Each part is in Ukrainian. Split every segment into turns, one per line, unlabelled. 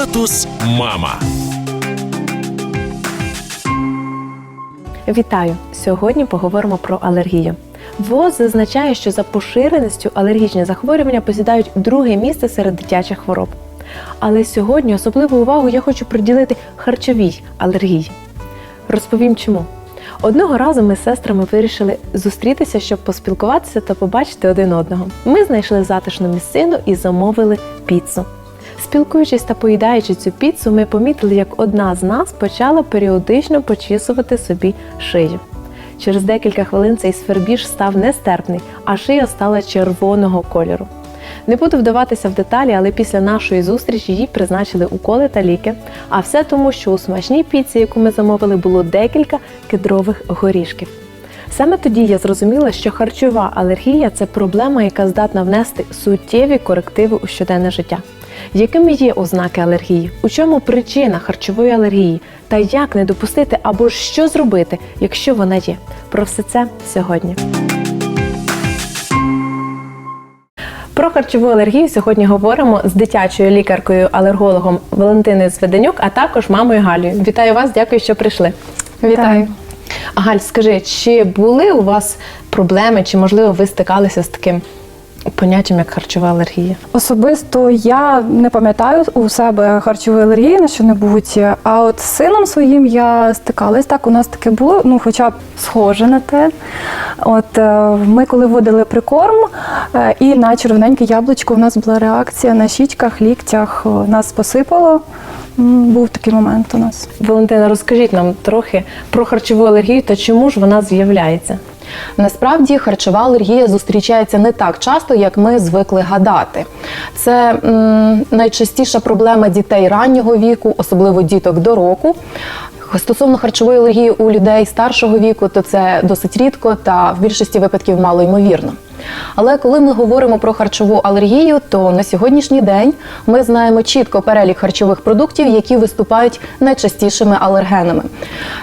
Статус мама.
Вітаю! Сьогодні поговоримо про алергію. ВОЗ зазначає, що за поширеністю алергічні захворювання посідають друге місце серед дитячих хвороб. Але сьогодні особливу увагу я хочу приділити харчовій алергії. Розповім чому. Одного разу ми з сестрами вирішили зустрітися, щоб поспілкуватися та побачити один одного. Ми знайшли затишну місцину і замовили піцу. Спілкуючись та поїдаючи цю піцу, ми помітили, як одна з нас почала періодично почісувати собі шию. Через декілька хвилин цей свербіж став нестерпний, а шия стала червоного кольору. Не буду вдаватися в деталі, але після нашої зустрічі їй призначили уколи та ліки. А все тому, що у смачній піці, яку ми замовили, було декілька кедрових горішків. Саме тоді я зрозуміла, що харчова алергія це проблема, яка здатна внести суттєві корективи у щоденне життя. Якими є ознаки алергії? У чому причина харчової алергії? Та як не допустити або ж що зробити, якщо вона є? Про все це сьогодні. Про харчову алергію сьогодні говоримо з дитячою лікаркою-алергологом Валентиною Зведенюк, а також мамою Галею. Вітаю вас, дякую, що прийшли.
Вітаю.
Галь, скажи, чи були у вас проблеми, чи можливо ви стикалися з таким поняттям, як харчова алергія?
Особисто я не пам'ятаю у себе харчової алергії на що-небудь, а от з сином своїм я стикалась. Так, у нас таке було, ну хоча б схоже на те. От е, ми коли вводили прикорм, е, і на червоненьке яблучко у нас була реакція на щічках, ліктях, нас посипало. Був такий момент у нас.
Валентина, розкажіть нам трохи про харчову алергію та чому ж вона з'являється?
Насправді харчова алергія зустрічається не так часто, як ми звикли гадати. Це м, найчастіша проблема дітей раннього віку, особливо діток до року. Стосовно харчової алергії у людей старшого віку, то це досить рідко та в більшості випадків мало ймовірно. Але коли ми говоримо про харчову алергію, то на сьогоднішній день ми знаємо чітко перелік харчових продуктів, які виступають найчастішими алергенами.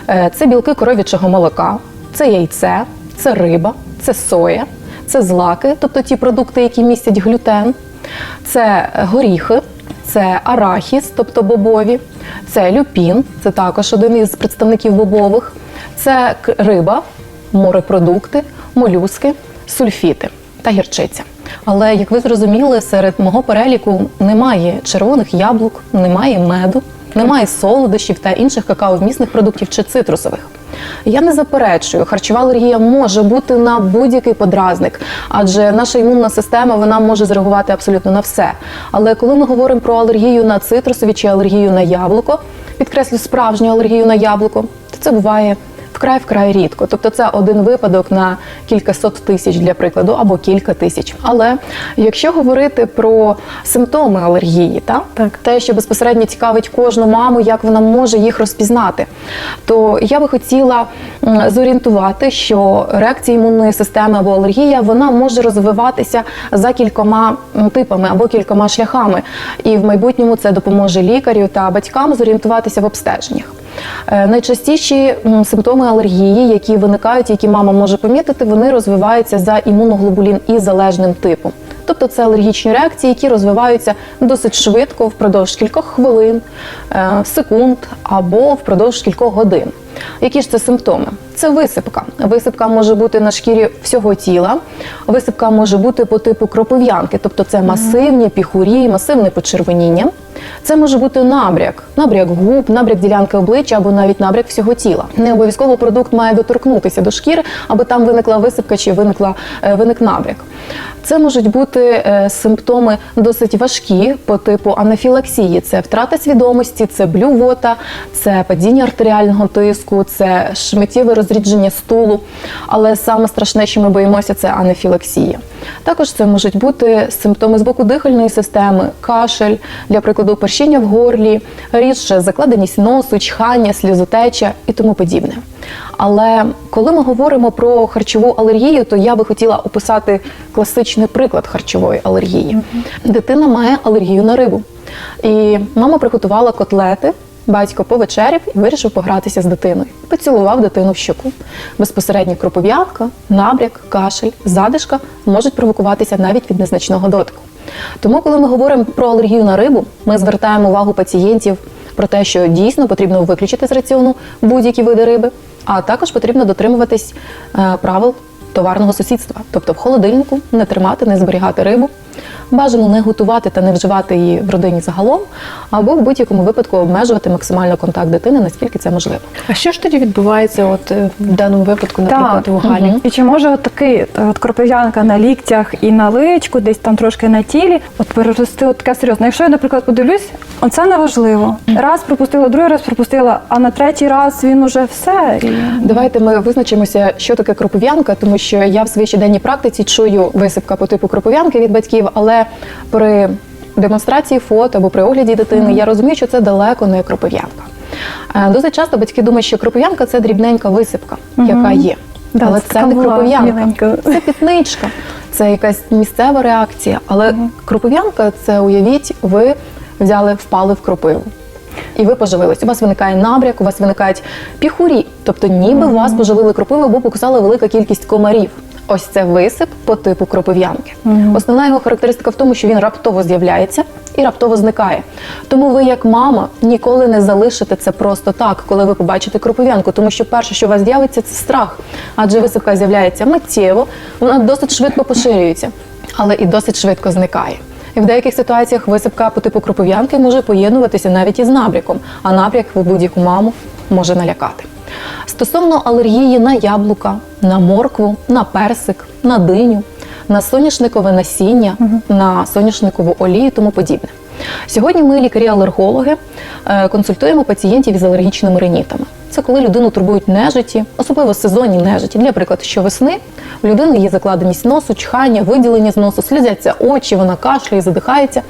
Е, Це білки коров'ячого молока, це яйце, це риба, це соя, це злаки, тобто ті продукти, які містять глютен, це горіхи, це арахіс, тобто бобові, це люпін, це також один із представників бобових, це риба, морепродукти, молюски, сульфіти та гірчиця. Але як ви зрозуміли, серед мого переліку немає червоних яблук, немає меду, немає солодощів та інших какаовмісних продуктів чи цитрусових. Я не заперечую, харчова алергія може бути на будь-який подразник, адже наша імунна система вона може зреагувати абсолютно на все. Але коли ми говоримо про алергію на цитрусові чи алергію на яблуко, підкреслю справжню алергію на яблуко, то це буває вкрай вкрай рідко. Тобто це один випадок на кількасот тисяч для прикладу або кілька тисяч. Але якщо говорити про симптоми алергії, та
Так.
те, що безпосередньо цікавить кожну маму, як вона може їх розпізнати, то я би хотіла зорієнтувати, що реакція імунної системи або алергія вона може розвиватися за кількома типами або кількома шляхами. І в майбутньому це допоможе лікарю та батькам зорієнтуватися в обстеженнях. Е, Найчастіші симптоми алергії, які виникають, які мама може помітити, вони розвиваються за імуноглобулін і залежним типом. Тобто це алергічні реакції, які розвиваються досить швидко впродовж кількох хвилин, е, секунд або впродовж кількох годин. Які ж це симптоми? Це висипка. Висипка може бути на шкірі всього тіла. Висипка може бути по типу кропов'янки, тобто це масивні піхурі, масивне почервоніння. Це може бути набряк, набряк губ, набряк ділянки обличчя або навіть набряк всього тіла. Не обов'язково продукт має доторкнутися до шкіри, аби там виникла висипка чи виникла е, виник набряк. Це можуть бути е, симптоми досить важкі по типу анафілаксії. Це втрата свідомості, це блювота, це падіння артеріального тиску, це шмиттєве розрідження стулу. Але саме страшне, що ми боїмося, це анафілаксія. Також це можуть бути симптоми з боку дихальної системи, кашель, для прикладу, першіння в горлі, рідше закладеність носу, чхання, слізотеча і тому подібне. Але коли ми говоримо про харчову алергію, то я би хотіла описати класичний приклад харчової алергії. Дитина має алергію на рибу. І мама приготувала котлети. Батько повечеряв і вирішив погратися з дитиною. Поцілував дитину в щоку. Безпосередньо кропов'янка, набряк, кашель, задишка можуть провокуватися навіть від незначного дотику. Тому, коли ми говоримо про алергію на рибу, ми звертаємо увагу пацієнтів про те, що дійсно потрібно виключити з раціону будь-які види риби, а також потрібно дотримуватись е, правил товарного сусідства, тобто в холодильнику не тримати, не зберігати рибу. Бажано не готувати та не вживати її в родині загалом, або в будь-якому випадку обмежувати максимально контакт дитини, наскільки це можливо.
А що ж тоді відбувається от е, в даному випадку, наприклад,
Так.
у Галі?
Мгм.
І чи може от такий от кропив'янка на ліктях і на личку, десь там трошки на тілі, от перерости от таке серйозно. Якщо я, наприклад, подивлюсь, оце не важливо. Раз пропустила, другий раз пропустила, а на третій раз він уже все. І...
Давайте ми визначимося, що таке кропов'янка, тому що я в своїй щоденній практиці чую висипка по типу кропов'янки від батьків, але при демонстрації фото або при огляді дитини я розумію, що це далеко не кропов'янка. Е, Досить часто батьки думають, що кропов'янка це дрібненька висипка, яка є.
Да,
але
це
не
була
Це пітничка, це якась місцева реакція. Але кропов'янка це уявіть, ви взяли, впали в кропиву. І ви поживились. У вас виникає набряк, у вас виникають піхурі, тобто ніби вас поживили кропиву або покусала велика кількість комарів. Ось це висип по типу кропив'янки. Основна його характеристика в тому, що він раптово з'являється і раптово зникає. Тому ви, як мама, ніколи не залишите це просто так, коли ви побачите кропив'янку, тому що перше, що у вас з'явиться, це страх. Адже висипка з'являється миттєво, вона досить швидко поширюється, але і досить швидко зникає. І в деяких ситуаціях висипка по типу кропив'янки може поєднуватися навіть із набряком, а набряк в будь-яку маму може налякати. Стосовно алергії на яблука, на моркву, на персик, на диню, на соняшникове насіння, на соняшникову олію і тому подібне. Сьогодні ми, лікарі-алергологи, е, консультуємо пацієнтів із алергічними ринітами. Це коли людину турбують нежиті, особливо сезонні нежиті. Для прикладу, що весни у людини є закладеність носу, чхання, виділення з носу, сльозяться очі, вона кашляє, задихається.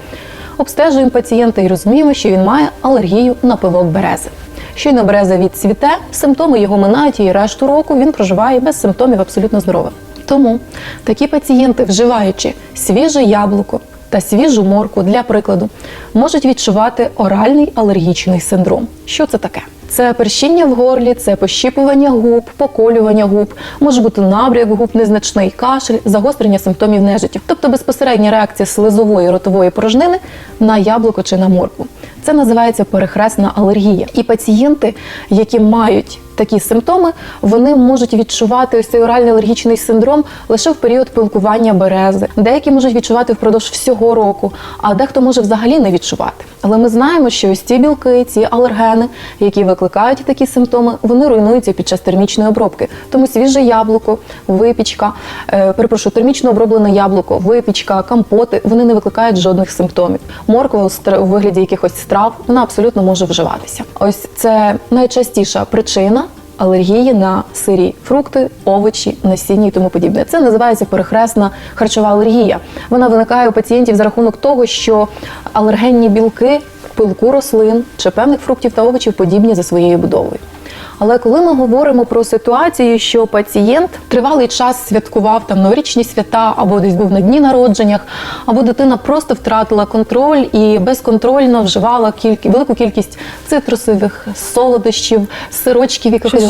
Обстежуємо пацієнта і розуміємо, що він має алергію на пилок берези. Щойно береза відцвіте, симптоми його минають і решту року він проживає без симптомів абсолютно здоровим. Тому такі пацієнти, вживаючи свіже яблуко та свіжу морку, для прикладу, можуть відчувати оральний алергічний синдром. Що це таке? Це першіння в горлі, це пощіпування губ, поколювання губ, може бути набряк губ, незначний кашель, загострення симптомів нежиття, тобто безпосередня реакція слизової ротової порожнини на яблуко чи на моркву. Це називається перехресна алергія. І пацієнти, які мають такі симптоми, вони можуть відчувати ось цей оральний алергічний синдром лише в період пилкування берези. Деякі можуть відчувати впродовж всього року, а дехто може взагалі не відчувати. Але ми знаємо, що ось ці білки, ці алергени, які викликають такі симптоми, вони руйнуються під час термічної обробки. Тому свіже яблуко, випічка, е, перепрошую, термічно оброблене яблуко, випічка, компоти, вони не викликають жодних симптомів. Морква у вигляді якихось страв вона абсолютно може вживатися. Ось це найчастіша причина. Алергії на сирі фрукти, овочі, насіння і тому подібне. Це називається перехресна харчова алергія. Вона виникає у пацієнтів за рахунок того, що алергенні білки пилку рослин чи певних фруктів та овочів подібні за своєю будовою. Але коли ми говоримо про ситуацію, що пацієнт тривалий час святкував там новорічні свята, або десь був на дні народженнях, або дитина просто втратила контроль і безконтрольно вживала кількі, велику кількість цитрусових солодощів, сирочків, якихось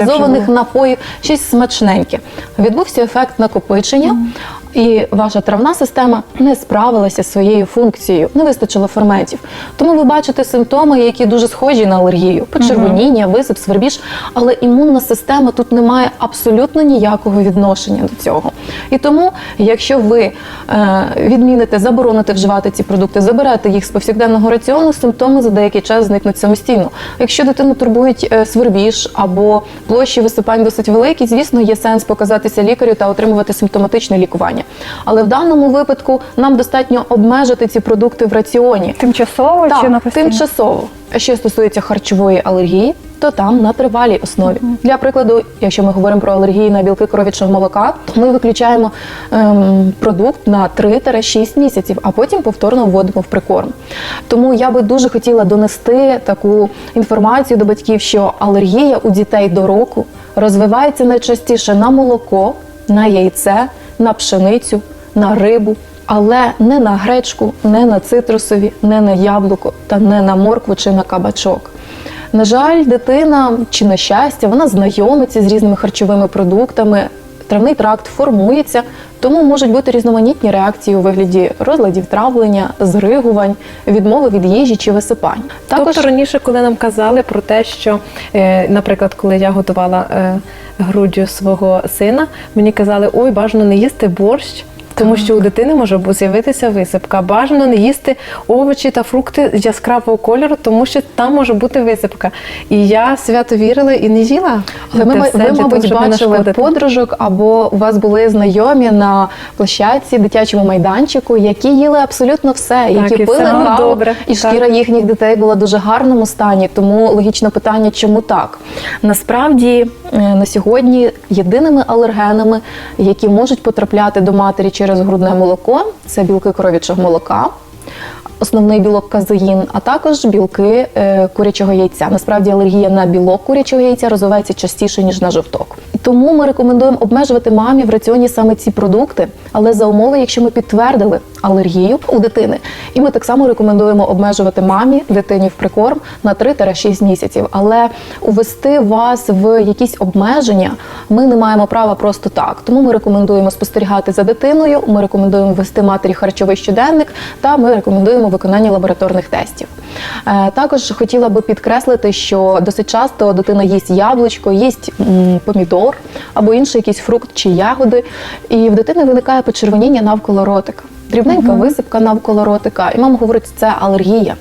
газованих напоїв, щось смачненьке. Відбувся ефект накопичення. І ваша травна система не справилася зі своєю функцією, не вистачило ферментів. Тому ви бачите симптоми, які дуже схожі на алергію: почервоніння, висип, свербіж. Але імунна система тут не має абсолютно ніякого відношення до цього. І тому, якщо ви е, відміните, забороните вживати ці продукти, заберете їх з повсякденного раціону, симптоми за деякий час зникнуть самостійно. Якщо дитину турбують е, свербіж або площі висипань досить великі, звісно, є сенс показатися лікарю та отримувати симптоматичне лікування. Але в даному випадку нам достатньо обмежити ці продукти в раціоні.
Тимчасово чи на
Так,
постійно?
тимчасово. А Що стосується харчової алергії, то там на тривалій основі. Для прикладу, якщо ми говоримо про алергії на білки коров'ячого молока, то ми виключаємо ем, продукт на 3-6 місяців, а потім повторно вводимо в прикорм. Тому я би дуже хотіла донести таку інформацію до батьків, що алергія у дітей до року розвивається найчастіше на молоко, на яйце, на пшеницю, на рибу. Але не на гречку, не на цитрусові, не на яблуко та не на моркву чи на кабачок. На жаль, дитина чи на щастя, вона знайомиться з різними харчовими продуктами. Травний тракт формується, тому можуть бути різноманітні реакції у вигляді розладів травлення, зригувань, відмови від їжі чи висипань. Також
Тобто раніше, коли нам казали про те, що, е, наприклад, коли я готувала е, груддю свого сина, мені казали, ой, бажано не їсти борщ. Тому що у дитини може з'явитися висипка. Бажано не їсти овочі та фрукти з яскравого кольору, тому що там може бути висипка. І я свято вірила і не їла.
Але ви,
все для
мабуть,
не
бачили подружок, або у вас були знайомі на площадці, дитячому майданчику, які їли абсолютно все, які
і
пили каву,
добре.
і шкіра їхніх дітей була в дуже гарному стані. Тому логічне питання, чому так? Насправді е, на сьогодні єдиними алергенами, які можуть потрапляти до матері через грудне молоко, це білки коров'ячого молока. Основний білок казеїн, а також білки е, курячого яйця. Насправді алергія на білок курячого яйця розвивається частіше ніж на жовток. Тому ми рекомендуємо обмежувати мамі в раціоні саме ці продукти, але за умови, якщо ми підтвердили алергію у дитини. І ми так само рекомендуємо обмежувати мамі дитині в прикорм на 3-6 місяців. Але увести вас в якісь обмеження ми не маємо права просто так. Тому ми рекомендуємо спостерігати за дитиною. Ми рекомендуємо вести матері харчовий щоденник, та ми рекомендуємо виконання лабораторних тестів. Е, Також хотіла би підкреслити, що досить часто дитина їсть яблучко, їсть помідор або інший якийсь фрукт чи ягоди, і в дитини виникає почервоніння навколо ротика. Дрібненька висипка навколо ротика, і мама говорить, це алергія.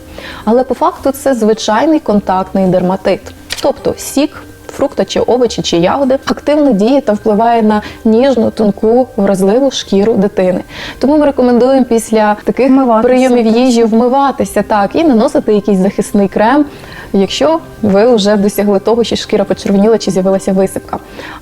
Але по факту це звичайний контактний дерматит, тобто сік. Фрукта чи овочі чи ягоди активно діє та впливає на ніжну, тонку, вразливу шкіру дитини. Тому ми рекомендуємо після таких
Вмиватися.
прийомів їжі вмиватися так і наносити якийсь захисний крем, якщо ви вже досягли того, що шкіра почервоніла чи з'явилася висипка.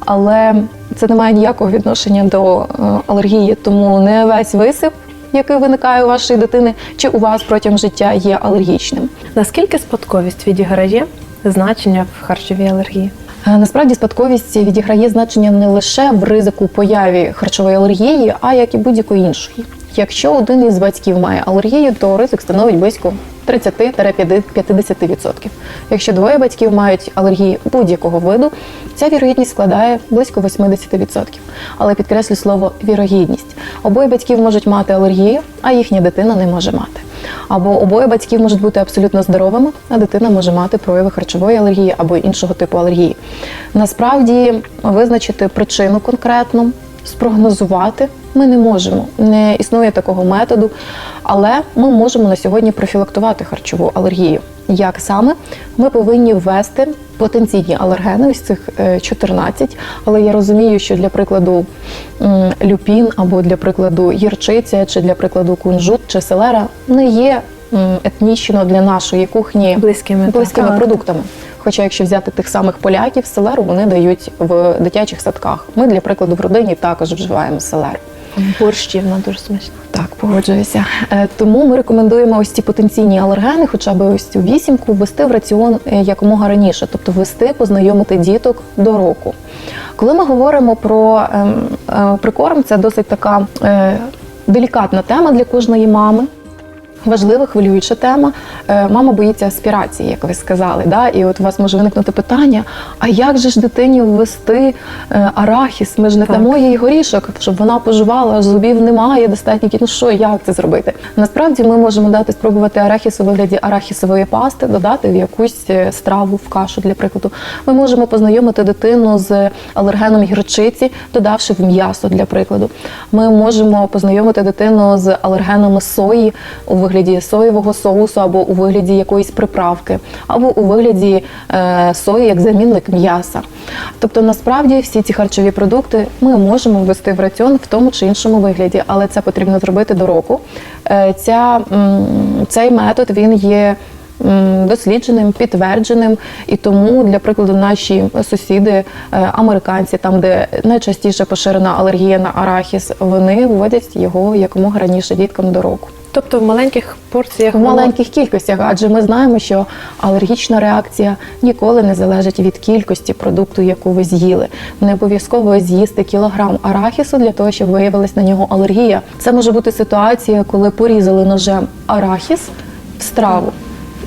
Але це не має ніякого відношення до е, алергії, тому не весь висип. Який виникає у вашої дитини, чи у вас протягом життя є алергічним?
Наскільки спадковість відіграє значення в харчовій алергії?
Е, Насправді спадковість відіграє значення не лише в ризику появі харчової алергії, а як і будь-якої іншої. Якщо один із батьків має алергію, то ризик становить близько 30-50%. Якщо двоє батьків мають алергії будь-якого виду, ця вірогідність складає близько 80%. Але підкреслю слово вірогідність. Обоє батьків можуть мати алергію, а їхня дитина не може мати. Або обоє батьків можуть бути абсолютно здоровими, а дитина може мати прояви харчової алергії або іншого типу алергії. Насправді визначити причину конкретну, спрогнозувати ми не можемо. Не існує такого методу, але ми можемо на сьогодні профілактувати харчову алергію. Як саме ми повинні ввести потенційні алергени, ось цих е, 14, але я розумію, що для прикладу люпін або для прикладу гірчиця, чи для прикладу кунжут чи селера не є етнічно для нашої кухні
Близькими,
близькими
Так.
продуктами. Хоча, якщо взяти тих самих поляків, селеру вони дають в дитячих садках. Ми для прикладу в родині також вживаємо селеру.
Борщі, вона дуже смачна.
Так, погоджуюся. Е, Тому ми рекомендуємо ось ці потенційні алергени, хоча б ось цю вісімку, ввести в раціон е, якомога раніше, тобто ввести, познайомити діток до року. Коли ми говоримо про ем, е, прикорм, це досить така делікатна тема для кожної мами. Важлива, хвилююча тема. Е, Мама боїться аспірації, як ви сказали. Да? І от у вас може виникнути питання: а як же ж дитині ввести е, арахіс? Ми ж не дамо їй горішок, щоб вона поживала, зубів немає, достатньо. Ну що, як це зробити? Насправді ми можемо дати спробувати арахіс у вигляді арахісової пасти, додати в якусь е, страву, в кашу, для прикладу. Ми можемо познайомити дитину з алергеном гірчиці, додавши в м'ясо, для прикладу. Ми можемо познайомити дитину з алергеном сої вигляді соєвого соусу або у вигляді якоїсь приправки, або у вигляді е, сої як замінник м'яса. Тобто, насправді всі ці харчові продукти ми можемо ввести в раціон в тому чи іншому вигляді, але це потрібно зробити до року. Е, ця, цей метод він є. Дослідженим, підтвердженим, і тому для прикладу наші сусіди, е, американці, там де найчастіше поширена алергія на арахіс, вони вводять його якомога раніше діткам до року.
Тобто в маленьких порціях
В маленьких кількостях, адже ми знаємо, що алергічна реакція ніколи не залежить від кількості продукту, яку ви з'їли. Не обов'язково з'їсти кілограм арахісу для того, щоб виявилась на нього алергія. Це може бути ситуація, коли порізали ножем арахіс в страву.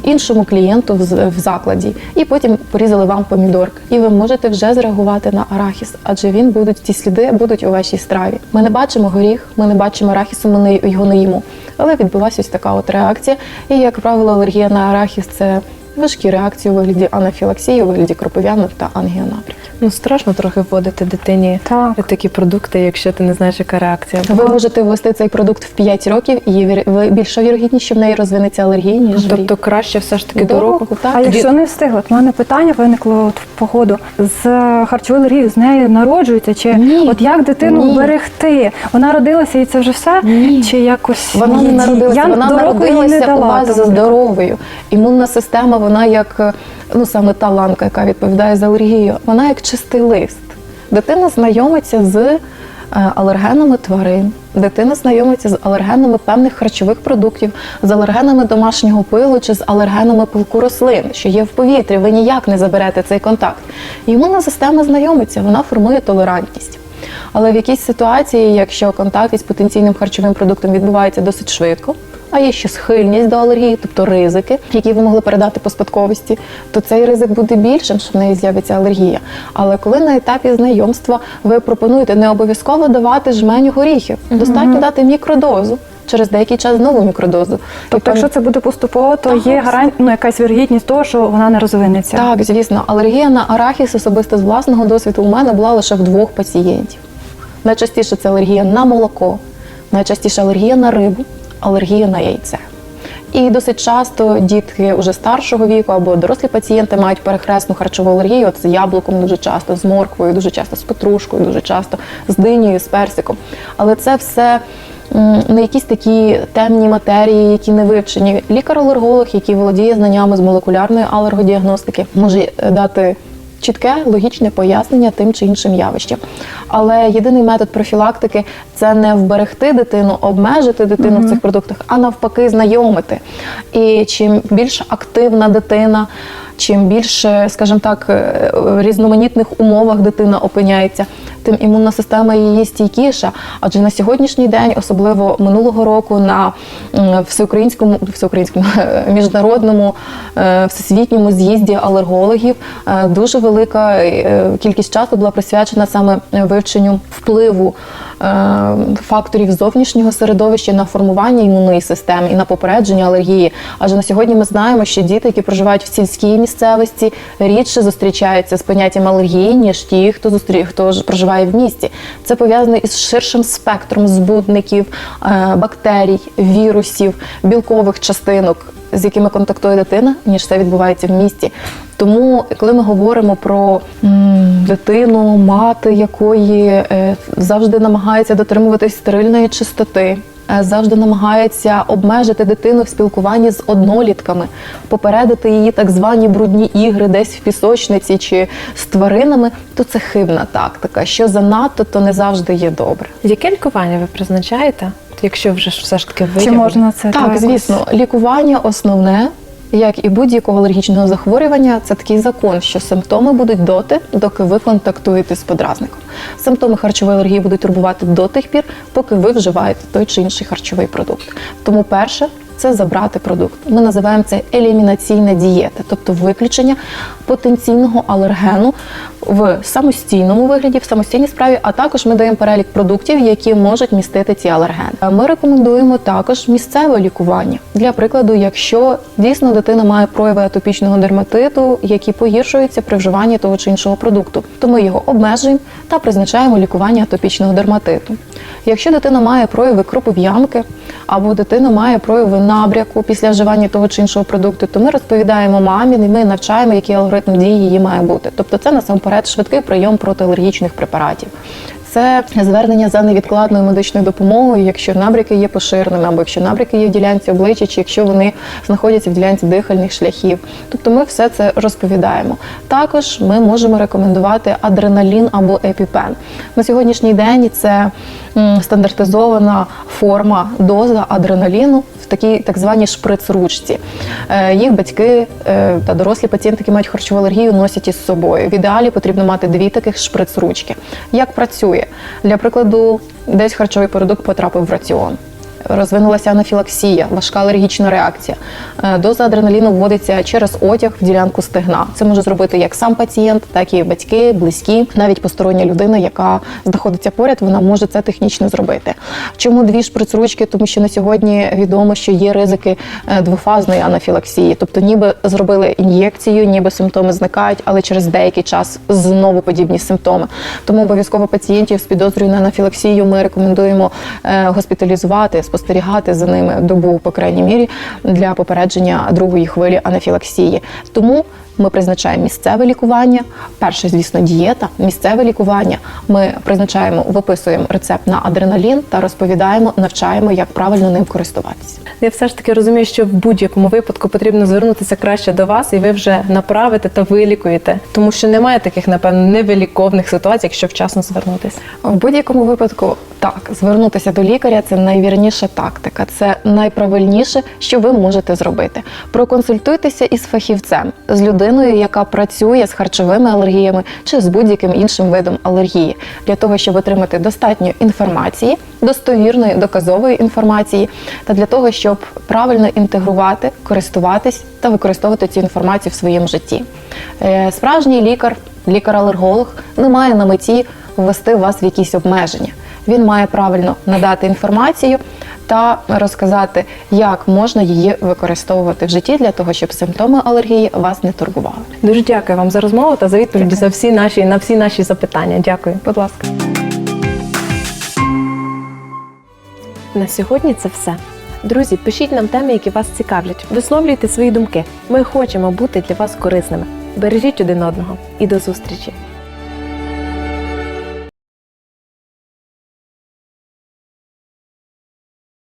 Іншому клієнту в, закладі, і потім порізали вам помідорки. І ви можете вже зреагувати на арахіс, адже він будуть ті сліди будуть у вашій страві. Ми не бачимо горіх, ми не бачимо арахісу, ми не, його не їмо. Але відбулася ось така от реакція. І, як правило, алергія на арахіс це важкі реакції у вигляді анафілаксії, у вигляді кропов'янок та ангіонабріків.
Ну страшно трохи вводити дитині
Так.
такі продукти, якщо ти не знаєш, яка реакція.
Ви можете ввести цей продукт в 5 років, і ви- більша вірогідність, що в неї розвинеться алергія, ніж.
Тобто краще все ж таки
До
до року.
так.
А якщо не встигла, в мене питання виникло от в погоду з харчовою алергією, з нею народжується, чи
Ні.
от як дитину
Ні.
вберегти? Вона родилася і це вже все?
Ні.
Чи якось
Вона не народилася,
я
вона
їй не
народилася у вас здоровою. Імунна система, вона як е, ну саме та ланка, яка відповідає за алергію, вона як чистий лист. Дитина знайомиться з е, алергенами тварин. Дитина знайомиться з алергенами певних харчових продуктів, з алергенами домашнього пилу чи з алергенами пилку рослин, що є в повітрі. Ви ніяк не заберете цей контакт. Імунна система знайомиться, вона формує толерантність. Але в якійсь ситуації, якщо контакт із потенційним харчовим продуктом відбувається досить швидко, а є ще схильність до алергії, тобто ризики, які ви могли передати по спадковості, то цей ризик буде більшим, що в неї з'явиться алергія. Але коли на етапі знайомства ви пропонуєте не обов'язково давати жменю горіхів, достатньо дати мікродозу. Через деякий час знову мікродозу.
Тобто, якщо це буде поступово, то
Так.
є гарант, ну, якась вірогідність того, що вона не розвинеться.
Так, звісно, алергія на арахіс особисто з власного досвіду у мене була лише в двох пацієнтів. Найчастіше це алергія на молоко, найчастіше алергія на рибу, алергія на яйце. І досить часто дітки вже старшого віку або дорослі пацієнти мають перехресну харчову алергію. От з яблуком дуже часто, з морквою, дуже часто, з петрушкою, дуже часто, з динією, з персиком. Але це все не якісь такі темні матерії, які не вивчені. Лікар-алерголог, який володіє знаннями з молекулярної алергодіагностики, може е, дати чітке логічне пояснення тим чи іншим явищам. Але єдиний метод профілактики це не вберегти дитину, обмежити дитину в цих продуктах, а навпаки, знайомити. І чим більш активна дитина, чим більше, скажімо так, е, в різноманітних умовах дитина опиняється, тим імунна система її стійкіша. Адже на сьогоднішній день, особливо минулого року, на всеукраїнському всеукраїнському міжнародному е, всесвітньому з'їзді алергологів е, дуже велика е, кількість часу була присвячена саме вивченню впливу факторів зовнішнього середовища на формування імунної системи і на попередження алергії. Адже на сьогодні ми знаємо, що діти, які проживають в сільській місцевості, рідше зустрічаються з поняттям алергії, ніж ті, хто зустрі... хто проживає в місті. Це пов'язано із ширшим спектром збудників, е, бактерій, вірусів, білкових частинок. З якими контактує дитина, ніж це відбувається в місті. Тому, коли ми говоримо про м, дитину, мати якої е, завжди намагається дотримуватись стерильної чистоти, завжди намагається обмежити дитину в спілкуванні з однолітками, попередити її так звані брудні ігри десь в пісочниці чи з тваринами, то це хибна тактика. Що занадто, то не завжди є добре.
Яке лікування ви призначаєте? Якщо вже ж все ж таки
Чи можна це
Так, звісно, лікування основне, як і будь-якого алергічного захворювання, це такий закон, що симптоми будуть доти, доки ви контактуєте з подразником. Симптоми харчової алергії будуть турбувати до тих пір, поки ви вживаєте той чи інший харчовий продукт. Тому перше. Це забрати продукт. Ми називаємо це елімінаційна дієта, тобто виключення потенційного алергену в самостійному вигляді, в самостійній справі, а також ми даємо перелік продуктів, які можуть містити ці алергени. Ми рекомендуємо також місцеве лікування. Для прикладу, якщо дійсно дитина має прояви атопічного дерматиту, які погіршуються при вживанні того чи іншого продукту, то ми його обмежуємо та призначаємо лікування атопічного дерматиту. Якщо дитина має прояви кропов'янки або дитина має прояви набряку після вживання того чи іншого продукту, то ми розповідаємо мамі, і ми навчаємо, який алгоритм дії її має бути. Тобто це насамперед швидкий прийом протиалергічних препаратів. Це звернення за невідкладною медичною допомогою, якщо набряки є поширеними, або якщо набряки є в ділянці обличчя, чи якщо вони знаходяться в ділянці дихальних шляхів. Тобто ми все це розповідаємо. Також ми можемо рекомендувати адреналін або епіпен. На сьогоднішній день це стандартизована форма доза адреналіну в такій так званій шприц-ручці. Е, Їх батьки е, та дорослі пацієнти, які мають харчову алергію, носять із собою. В ідеалі потрібно мати дві таких шприц-ручки. Як працює? Для прикладу, десь харчовий продукт потрапив в раціон. Розвинулася анафілаксія, важка алергічна реакція. Е, Доза адреналіну вводиться через одяг в ділянку стегна. Це може зробити як сам пацієнт, так і батьки, близькі, навіть постороння людина, яка знаходиться поряд, вона може це технічно зробити. Чому дві шприц-ручки? Тому що на сьогодні відомо, що є ризики е, двофазної анафілаксії, тобто ніби зробили ін'єкцію, ніби симптоми зникають, але через деякий час знову подібні симптоми. Тому обов'язково пацієнтів з підозрою на анафілаксію ми рекомендуємо е, госпіталізувати, спостерігати за ними добу, по крайній мірі, для попередження другої хвилі анафілаксії. Тому ми призначаємо місцеве лікування. Перше, звісно, дієта, місцеве лікування. Ми призначаємо, виписуємо рецепт на адреналін та розповідаємо, навчаємо, як правильно ним користуватися.
Я все ж таки розумію, що в будь-якому випадку потрібно звернутися краще до вас, і ви вже направите та вилікуєте, тому що немає таких, напевно, невиліковних ситуацій, якщо вчасно звернутися.
В будь-якому випадку так, звернутися до лікаря це найвірніша тактика, це найправильніше, що ви можете зробити. Проконсультуйтеся із фахівцем, з людиною, яка працює з харчовими алергіями чи з будь-яким іншим видом алергії, для того, щоб отримати достатньо інформації, достовірної доказової інформації, та для того, щоб правильно інтегрувати, користуватись та використовувати цю інформацію в своєму житті. Е, Справжній лікар, лікар-алерголог не має на меті ввести вас в якісь обмеження. Він має правильно надати інформацію та розказати, як можна її використовувати в житті для того, щоб симптоми алергії вас не турбували.
Дуже дякую вам за розмову та за відповіді за всі наші на всі наші запитання. Дякую.
Будь ласка.
На сьогодні це все. Друзі, пишіть нам теми, які вас цікавлять. Висловлюйте свої думки. Ми хочемо бути для вас корисними. Бережіть один одного і до зустрічі!